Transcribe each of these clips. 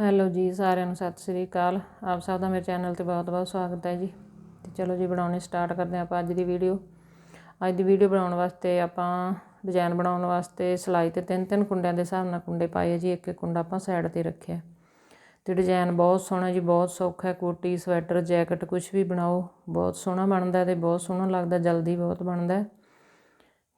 Hello ਜੀ, ਸਾਰਿਆਂ ਨੂੰ ਸਤਿ ਸ੍ਰੀ ਅਕਾਲ। ਆਪ ਸਭ ਦਾ ਮੇਰੇ ਚੈਨਲ ਤੇ ਬਹੁਤ-ਬਹੁਤ ਸਵਾਗਤ ਹੈ ਜੀ। ਤੇ ਚਲੋ ਜੀ, ਬਣਾਉਣੀ ਸਟਾਰਟ ਕਰਦੇ ਆਪਾਂ ਅੱਜ ਦੀ ਵੀਡੀਓ। ਅੱਜ ਦੀ ਵੀਡੀਓ ਬਣਾਉਣ ਵਾਸਤੇ ਆਪਾਂ ਡਿਜ਼ਾਈਨ ਬਣਾਉਣ ਵਾਸਤੇ ਸਿਲਾਈ ਤੇ ਤਿੰਨ ਤਿੰਨ ਕੁੰਡਿਆਂ ਦੇ ਹਿਸਾਬ ਨਾਲ ਕੁੰਡੇ ਪਾਏ ਜੀ। ਇੱਕ ਇੱਕ ਕੁੰਡਾ ਆਪਾਂ ਸਾਈਡ ਤੇ ਰੱਖਿਆ। ਤੇ ਡਿਜ਼ਾਈਨ ਬਹੁਤ ਸੋਹਣਾ ਜੀ, ਬਹੁਤ ਸੌਖਾ ਹੈ। ਕੋਟੀ, ਸਵੈਟਰ, ਜੈਕਟ ਕੁਝ ਵੀ ਬਣਾਓ, ਬਹੁਤ ਸੋਹਣਾ ਬਣਦਾ ਤੇ ਬਹੁਤ ਸੋਹਣਾ ਲੱਗਦਾ, ਜਲਦੀ ਬਹੁਤ ਬਣਦਾ।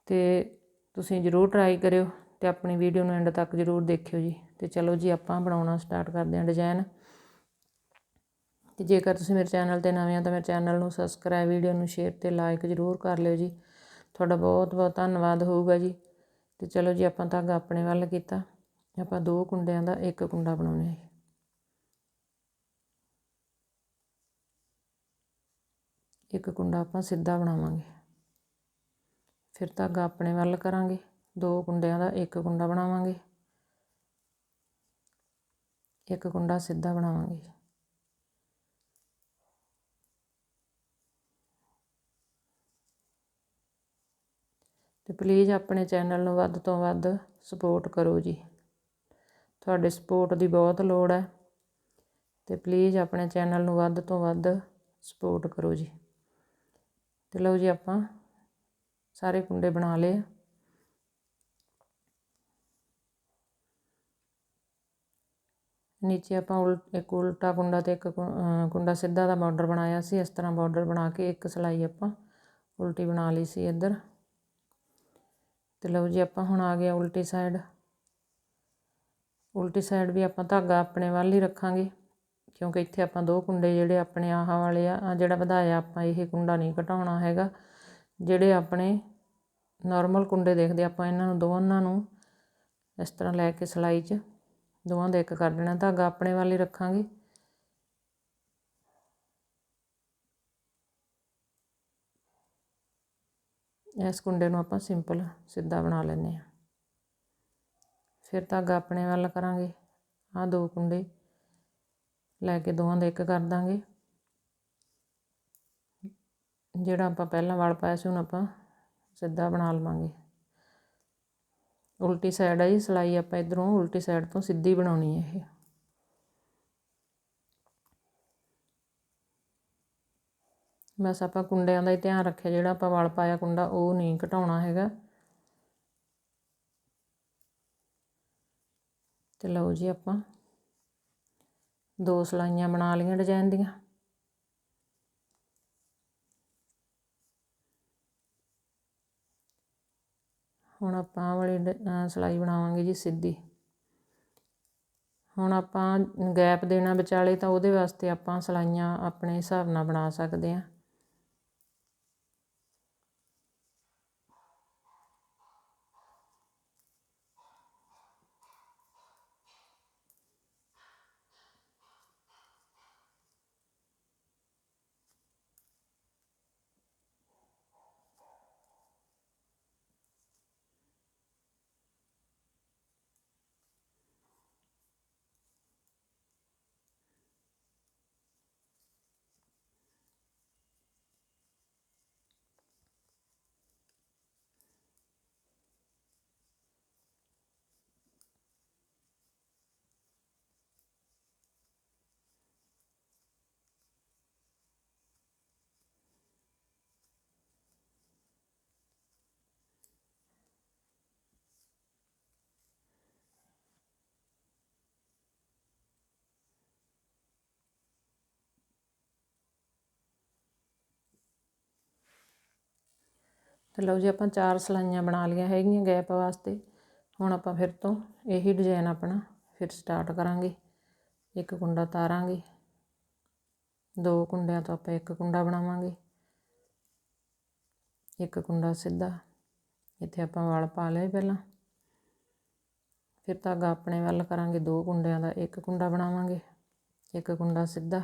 ਤੇ ਤੁਸੀਂ ਜ਼ਰੂਰ ਟਰਾਈ ਕਰਿਓ ਤੇ ਆਪਣੀ ਵੀਡੀਓ ਨੂੰ ਐਂਡ ਤੱਕ ਜ਼ਰੂਰ ਦੇਖਿਓ ਜੀ। ਤੇ ਚਲੋ ਜੀ ਆਪਾਂ ਬਣਾਉਣਾ ਸਟਾਰਟ ਕਰਦੇ ਹਾਂ ਡਿਜ਼ਾਈਨ ਤੇ ਜੇਕਰ ਤੁਸੀਂ ਮੇਰੇ ਚੈਨਲ ਤੇ ਨਵੇਂ ਆ ਤਾਂ ਮੇਰੇ ਚੈਨਲ ਨੂੰ ਸਬਸਕ੍ਰਾਈਬ ਵੀਡੀਓ ਨੂੰ ਸ਼ੇਅਰ ਤੇ ਲਾਈਕ ਜ਼ਰੂਰ ਕਰ ਲਿਓ ਜੀ। ਤੁਹਾਡਾ ਬਹੁਤ ਬਹੁਤ ਧੰਨਵਾਦ ਹੋਊਗਾ ਜੀ। ਤੇ ਚਲੋ ਜੀ ਆਪਾਂ ਧਾਗਾ ਆਪਣੇ ਵੱਲ ਕੀਤਾ। ਆਪਾਂ ਦੋ ਕੁੰਡਿਆਂ ਦਾ ਇੱਕ ਕੁੰਡਾ ਬਣਾਉਣਾ ਹੈ ਇੱਕ ਕੁੰਡਾ ਆਪਾਂ ਸਿੱਧਾ ਬਣਾਵਾਂਗੇ। ਫਿਰ ਧਾਗਾ ਆਪਣੇ ਵੱਲ ਕਰਾਂਗੇ। ਦੋ ਕੁੰਡਿਆਂ ਦਾ ਇੱਕ ਕੁੰਡਾ ਬਣਾਵਾਂਗੇ। ਇੱਕ ਕੁੰਡਾ ਸਿੱਧਾ ਬਣਾਵਾਂਗੇ। ਤੇ ਪਲੀਜ਼ ਆਪਣੇ ਚੈਨਲ ਨੂੰ ਵੱਧ ਤੋਂ ਵੱਧ ਸਪੋਰਟ ਕਰੋ ਜੀ। ਤੁਹਾਡੇ ਸਪੋਰਟ ਦੀ ਬਹੁਤ ਲੋੜ ਹੈ। ਤੇ ਪਲੀਜ਼ ਆਪਣੇ ਚੈਨਲ ਨੂੰ ਵੱਧ ਤੋਂ ਵੱਧ ਸਪੋਰਟ ਕਰੋ ਜੀ। ਤੇ ਲਓ ਜੀ ਆਪਾਂ ਸਾਰੇ ਕੁੰਡੇ ਬਣਾ ਲਏ ਨੀਚੇ ਆਪਾਂ ਇੱਕ ਉਲਟਾ ਕੁੰਡਾ ਅਤੇ ਇੱਕ ਕੁੰਡਾ ਸਿੱਧਾ ਦਾ ਬਾਰਡਰ ਬਣਾਇਆ ਸੀ, ਇਸ ਤਰ੍ਹਾਂ ਬਾਰਡਰ ਬਣਾ ਕੇ ਇੱਕ ਸਲਾਈ ਆਪਾਂ ਉਲਟੀ ਬਣਾ ਲਈ ਸੀ ਇੱਧਰ। ਤੇ ਲਓ ਜੀ, ਆਪਾਂ ਹੁਣ ਆ ਗਏ ਉਲਟੀ ਸਾਈਡ। ਉਲਟੀ ਸਾਈਡ ਵੀ ਆਪਾਂ ਧਾਗਾ ਆਪਣੇ ਵੱਲ ਹੀ ਰੱਖਾਂਗੇ, ਕਿਉਂਕਿ ਇੱਥੇ ਆਪਾਂ ਦੋ ਕੁੰਡੇ ਜਿਹੜੇ ਆਪਣੇ ਆਹ ਵਾਲੇ ਆ ਜਿਹੜਾ ਵਧਾਇਆ ਆਪਾਂ, ਇਹ ਕੁੰਡਾ ਨਹੀਂ ਘਟਾਉਣਾ ਹੈਗਾ। ਜਿਹੜੇ ਆਪਣੇ ਨਾਰਮਲ ਕੁੰਡੇ ਦੇਖਦੇ ਆਪਾਂ, ਇਹਨਾਂ ਨੂੰ ਦੋਨਾਂ ਨੂੰ ਇਸ ਤਰ੍ਹਾਂ ਲੈ ਕੇ ਸਲਾਈ 'ਚ ਦੋਵਾਂ ਦਾ ਇੱਕ ਕਰ ਦੇਣਾ ਧਾਗਾ ਆਪਣੇ ਵੱਲ ਹੀ ਰੱਖਾਂਗੇ। ਇਸ ਕੁੰਡੇ ਨੂੰ ਆਪਾਂ ਸਿੰਪਲ ਸਿੱਧਾ ਬਣਾ ਲੈਨੇ ਆ ਫਿਰ ਧਾਗਾ ਆਪਣੇ ਵੱਲ ਕਰਾਂਗੇ। ਆ ਦੋ ਕੁੰਡੇ ਲੈ ਕੇ ਦੋਵਾਂ ਦਾ ਇੱਕ ਕਰ ਦਾਂਗੇ। ਜਿਹੜਾ ਆਪਾਂ ਪਹਿਲਾਂ ਵਲ ਪਾਇਆ ਸੀ ਹੁਣ ਆਪਾਂ ਸਿੱਧਾ ਬਣਾ ਲਵਾਂਗੇ। ਉਲਟੀ ਸਾਈਡ ਆ ਜੀ, ਸਲਾਈ ਆਪਾਂ ਇਧਰੋਂ ਉਲਟੀ ਸਾਈਡ ਤੋਂ ਸਿੱਧੀ ਬਣਾਉਣੀ ਹੈ ਇਹ। ਬਸ ਆਪਾਂ ਕੁੰਡਿਆਂ ਦਾ ਹੀ ਧਿਆਨ ਰੱਖਿਆ, ਜਿਹੜਾ ਆਪਾਂ ਵਲ ਪਾਇਆ ਕੁੰਡਾ ਉਹ ਨਹੀਂ ਘਟਾਉਣਾ ਹੈਗਾ। ਤੇ ਲਓ ਜੀ ਆਪਾਂ ਦੋ ਸਲਾਈਆਂ ਬਣਾ ਲਈਆਂ ਡਿਜ਼ਾਈਨ ਦੀਆਂ। ਹੁਣ ਆਪਾਂ ਵਾਲੀ ਸਲਾਈ ਬਣਾਵਾਂਗੇ ਜੀ ਸਿੱਧੀ। ਹੁਣ ਆਪਾਂ ਗੈਪ ਦੇਣਾ ਵਿਚਾਲੇ ਤਾਂ ਉਹਦੇ ਵਾਸਤੇ ਆਪਾਂ ਸਲਾਈਆਂ ਆਪਣੇ ਹਿਸਾਬ ਨਾਲ ਬਣਾ ਸਕਦੇ ਹਾਂ। ਤੇ ਲਓ ਜੀ ਆਪਾਂ ਚਾਰ ਸਲਾਈਆਂ ਬਣਾ ਲਈਆਂ ਹੈਗੀਆਂ ਗੈਪ ਵਾਸਤੇ। ਹੁਣ ਆਪਾਂ ਫਿਰ ਤੋਂ ਇਹੀ ਡਿਜ਼ਾਈਨ ਆਪਣਾ ਫਿਰ ਸਟਾਰਟ ਕਰਾਂਗੇ। ਇੱਕ ਕੁੰਡਾ ਤਾਰਾਂਗੇ। ਦੋ ਕੁੰਡਿਆਂ ਤੋਂ ਆਪਾਂ ਇੱਕ ਕੁੰਡਾ ਬਣਾਵਾਂਗੇ। ਇੱਕ ਕੁੰਡਾ ਸਿੱਧਾ। ਇੱਥੇ ਆਪਾਂ ਵਲ ਪਾ ਲਿਆ ਪਹਿਲਾਂ। ਫਿਰ ਧਾਗਾ ਆਪਣੇ ਵੱਲ ਕਰਾਂਗੇ। ਦੋ ਕੁੰਡਿਆਂ ਦਾ ਇੱਕ ਕੁੰਡਾ ਬਣਾਵਾਂਗੇ। ਇੱਕ ਕੁੰਡਾ ਸਿੱਧਾ।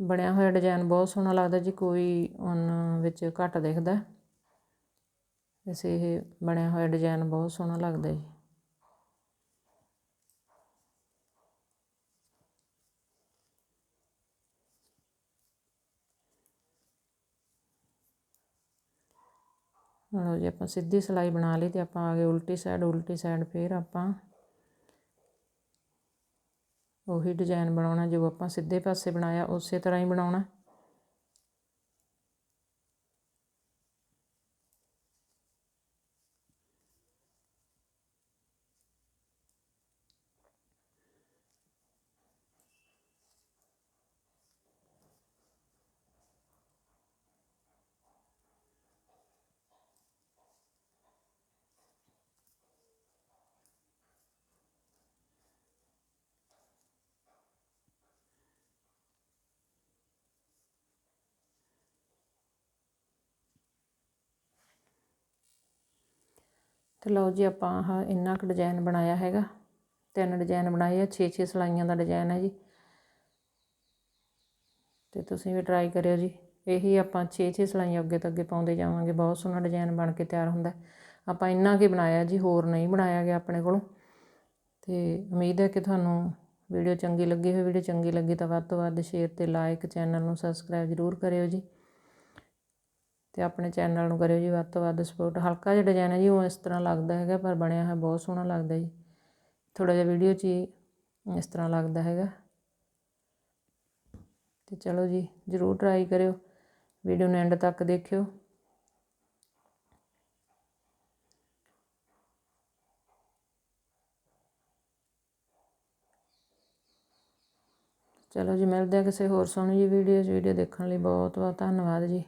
ਬਣਿਆ ਹੋਇਆ ਡਿਜ਼ਾਈਨ ਬਹੁਤ ਸੋਹਣਾ ਲੱਗਦਾ ਜੀ, ਕੋਈ ਉਹਨਾਂ ਵਿੱਚ ਘੱਟ ਦਿਖਦਾ। ਵੈਸੇ ਇਹ ਬਣਿਆ ਹੋਇਆ ਡਿਜ਼ਾਈਨ ਬਹੁਤ ਸੋਹਣਾ ਲੱਗਦਾ ਜੀ। ਲਓ ਜੀ, ਆਪਾਂ ਸਿੱਧੀ ਸਿਲਾਈ ਬਣਾ ਲਈ ਤੇ ਆਪਾਂ ਆ ਗਏ ਉਲਟੀ ਸਾਈਡ ਉਲਟੀ ਸਾਈਡ ਫੇਰ ਆਪਾਂ ਉਹੀ ਡਿਜ਼ਾਈਨ ਬਣਾਉਣਾ ਜੋ ਆਪਾਂ ਸਿੱਧੇ ਪਾਸੇ ਬਣਾਇਆ ਉਸੇ ਤਰ੍ਹਾਂ ਹੀ ਬਣਾਉਣਾ। ਤੇ ਲਓ ਜੀ ਆਪਾਂ ਆਹ ਇੰਨਾ ਕੁ ਡਿਜ਼ਾਈਨ ਬਣਾਇਆ ਹੈਗਾ। ਤਿੰਨ ਡਿਜ਼ਾਈਨ ਬਣਾਏ ਆ 6-6 ਸਲਾਈਆਂ ਦਾ ਡਿਜ਼ਾਈਨ ਹੈ ਜੀ। ਤੇ ਤੁਸੀਂ ਵੀ ਟਰਾਈ ਕਰਿਓ ਜੀ। ਇਹੀ ਆਪਾਂ 6-6 ਸਲਾਈਆਂ ਅੱਗੇ ਤੋਂ ਅੱਗੇ ਪਾਉਂਦੇ ਜਾਵਾਂਗੇ। ਬਹੁਤ ਸੋਹਣਾ ਡਿਜ਼ਾਈਨ ਬਣ ਕੇ ਤਿਆਰ ਹੁੰਦਾ। ਆਪਾਂ ਇੰਨਾ ਕੀ ਬਣਾਇਆ ਜੀ, ਹੋਰ ਨਹੀਂ ਬਣਾਇਆ ਗਿਆ ਆਪਣੇ ਕੋਲੋਂ। ਤੇ ਉਮੀਦ ਹੈ ਕਿ ਤੁਹਾਨੂੰ ਵੀਡੀਓ ਚੰਗੀ ਲੱਗੀ ਹੋਵੇ। ਵੀਡੀਓ ਚੰਗੀ ਲੱਗੀ ਤਾਂ ਵੱਧ ਤੋਂ ਵੱਧ ਸ਼ੇਅਰ ਤੇ ਲਾਈਕ ਚੈਨਲ ਨੂੰ ਸਬਸਕ੍ਰਾਈਬ ਜ਼ਰੂਰ ਕਰਿਓ ਜੀ। ਅਤੇ ਆਪਣੇ ਚੈਨਲ ਨੂੰ ਕਰਿਓ ਜੀ ਵੱਧ ਤੋਂ ਵੱਧ ਸਪੋਰਟ ਹਲਕਾ ਜਿਹਾ ਡਿਜ਼ਾਇਨ ਹੈ ਜੀ, ਉਹ ਇਸ ਤਰ੍ਹਾਂ ਲੱਗਦਾ ਹੈਗਾ, ਪਰ ਬਣਿਆ ਹੋਇਆ ਬਹੁਤ ਸੋਹਣਾ ਲੱਗਦਾ ਜੀ। ਥੋੜ੍ਹਾ ਜਿਹਾ ਵੀਡੀਓ 'ਚ ਹੀ ਇਸ ਤਰ੍ਹਾਂ ਲੱਗਦਾ ਹੈਗਾ। ਤੇ ਚਲੋ ਜੀ, ਜ਼ਰੂਰ ਟਰਾਈ ਕਰਿਓ। ਵੀਡੀਓ ਨੂੰ ਐਂਡ ਤੱਕ ਦੇਖਿਓ। ਚਲੋ ਜੀ, ਮਿਲਦੇ ਆ ਕਿਸੇ ਹੋਰ ਸੋਹਣੀ ਜੀ ਵੀਡੀਓ 'ਚ। ਵੀਡੀਓ ਦੇਖਣ ਲਈ ਬਹੁਤ ਬਹੁਤ ਧੰਨਵਾਦ ਜੀ।